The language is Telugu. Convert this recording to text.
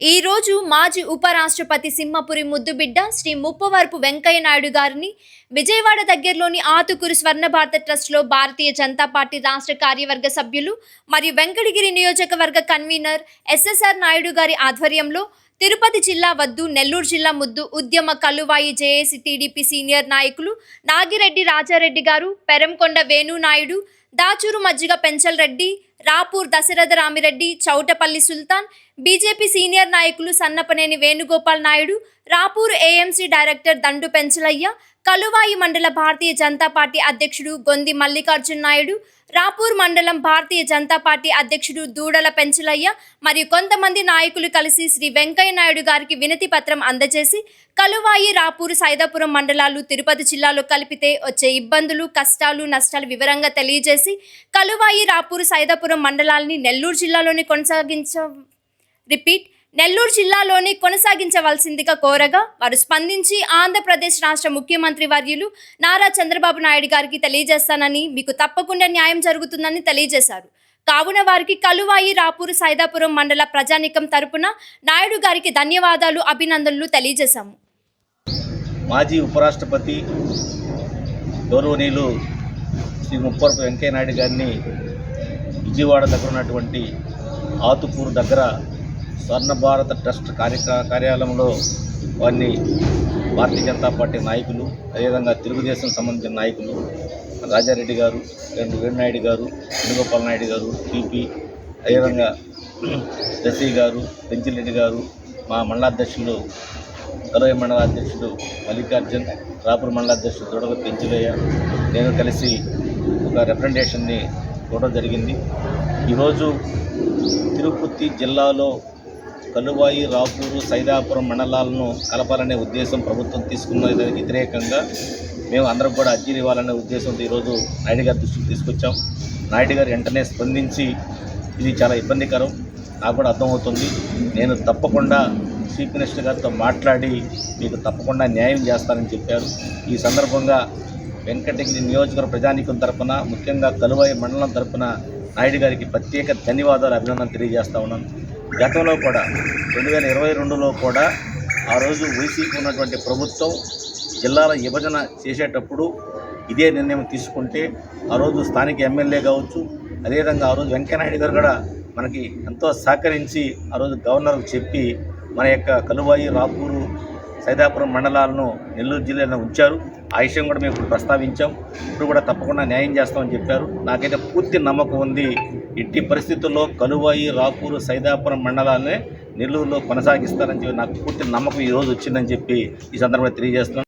ఈ రోజు మాజీ ఉపరాష్ట్రపతి సింహపురి ముద్దుబిడ్డ శ్రీ ముప్పవరపు వెంకయ్య నాయుడు గారిని విజయవాడ దగ్గరలోని ఆతుకూరు స్వర్ణ భారత ట్రస్ట్లో భారతీయ జనతా పార్టీ రాష్ట్ర కార్యవర్గ సభ్యులు మరియు వెంకటగిరి నియోజకవర్గ కన్వీనర్ ఎస్ఎస్ఆర్ నాయుడు గారి ఆధ్వర్యంలో తిరుపతి జిల్లా వద్దు నెల్లూరు జిల్లా ముద్దు ఉద్యమ కలువాయి జేఏసీ టీడీపీ సీనియర్ నాయకులు నాగిరెడ్డి రాజారెడ్డి గారు పెరంకొండ వేణు నాయుడు దాచూరు మజ్జిగ పెంచల్ రెడ్డి రాపూర్ దశరథ రామిరెడ్డి చౌటపల్లి సుల్తాన్ బీజేపీ సీనియర్ నాయకులు సన్నపనేని వేణుగోపాల్ నాయుడు రాపూర్ ఏఎంసీ డైరెక్టర్ దండు పెంచలయ్య కలువాయి మండల భారతీయ జనతా పార్టీ అధ్యక్షుడు గొంది మల్లికార్జున్ నాయుడు రాపూర్ మండలం భారతీయ జనతా పార్టీ అధ్యక్షుడు దూడల పెంచలయ్య మరియు కొంతమంది నాయకులు కలిసి శ్రీ వెంకయ్య నాయుడు గారికి వినతి పత్రం అందజేసి కలువాయి రాపూర్ సైదాపురం మండలాలు తిరుపతి జిల్లాలో కలిపితే వచ్చే ఇబ్బందులు కష్టాలు నష్టాలు వివరంగా తెలియజేసి కలువాయి రాపూర్ సైదాపురం మండలాల్ని నెల్లూరు జిల్లాలోని కొనసాగించ రిపీట్ నెల్లూరు జిల్లాలోని కొనసాగించవలసిందిగా కోరగా వారు స్పందించి ఆంధ్రప్రదేశ్ రాష్ట్ర ముఖ్యమంత్రి వర్యులు నారా చంద్రబాబు నాయుడు గారికి తెలియజేస్తానని మీకు తప్పకుండా న్యాయం జరుగుతుందని తెలియజేశారు. కావున వారికి కలువాయి రాపూరు సైదాపురం మండల ప్రజానికం తరపున నాయుడు గారికి ధన్యవాదాలు అభినందనలు తెలియజేశాము. మాజీ ఉపరాష్ట్రపతి గౌరవనీయులు శ్రీ ముప్పవరపు వెంకయ్య నాయుడు గారిని విజయవాడ దగ్గర ఉన్నటువంటి ఆతుకూరు దగ్గర స్వర్ణ భారత ట్రస్ట్ కార్య కార్యాలయంలో వారిని భారతీయ జనతా పార్టీ నాయకులు అదేవిధంగా తెలుగుదేశం సంబంధించిన నాయకులు రాజారెడ్డి గారు రెండు వేణునాయుడు గారు వేణుగోపాల్ నాయుడు గారు టీపీ అదేవిధంగా శశి గారు పెంచిరెడ్డి గారు మా మండలాధ్యక్షులు కలవై మండల అధ్యక్షుడు మల్లికార్జున్ రాపూర్ మండలాధ్యక్షుడు అధ్యక్షుడు పెంచిలయ్య నేను కలిసి ఒక రిప్రజెంటేషన్ని ఇవ్వడం జరిగింది. ఈరోజు తిరుపతి జిల్లాలో కలువాయి రాపూరు సైదాపురం మండలాలను కలపాలనే ఉద్దేశం ప్రభుత్వం తీసుకున్న దానికి వ్యతిరేకంగా మేము అందరం కూడా అర్జీలు ఇవ్వాలనే ఉద్దేశంతో ఈరోజు నాయుడు గారి దృష్టికి తీసుకొచ్చాం. నాయుడు గారు వెంటనే స్పందించి ఇది చాలా ఇబ్బందికరం నాకు కూడా అర్థమవుతుంది. నేను తప్పకుండా చీఫ్ మినిస్టర్ గారితో మాట్లాడి మీకు తప్పకుండా న్యాయం చేస్తానని చెప్పారు. ఈ సందర్భంగా వెంకటగిరి నియోజకవర్గ ప్రజానీకం తరపున ముఖ్యంగా కలువాయి మండలం తరపున నాయుడు గారికి ప్రత్యేక ధన్యవాదాలు అభినందన తెలియజేస్తా ఉన్నాను. గతంలో కూడా రెండు వేల ఇరవై రెండులో కూడా ఆ రోజు వైసీపీ ఉన్నటువంటి ప్రభుత్వం జిల్లాల విభజన చేసేటప్పుడు ఇదే నిర్ణయం తీసుకుంటే ఆ రోజు స్థానిక ఎమ్మెల్యే కావచ్చు అదేవిధంగా ఆ రోజు వెంకయ్యనాయుడు గారు కూడా మనకి ఎంతో సహకరించి ఆ రోజు గవర్నర్కు చెప్పి మన యొక్క కలువాయి రాపూరు సైదాపురం మండలాలను నెల్లూరు జిల్లాలో ఉంచారు. ఆ విషయం కూడా మేము ఇప్పుడు ప్రస్తావించాం. ఇప్పుడు కూడా తప్పకుండా న్యాయం చేస్తామని చెప్పారు. నాకైతే పూర్తి నమ్మకం ఉంది. ఎట్టి పరిస్థితుల్లో కలువాయి రాపూరు సైదాపురం మండలాలనే నెల్లూరులో కొనసాగిస్తారని చెప్పి నాకు పూర్తి నమ్మకం ఈరోజు వచ్చిందని చెప్పి ఈ సందర్భంగా తెలియజేస్తున్నాను.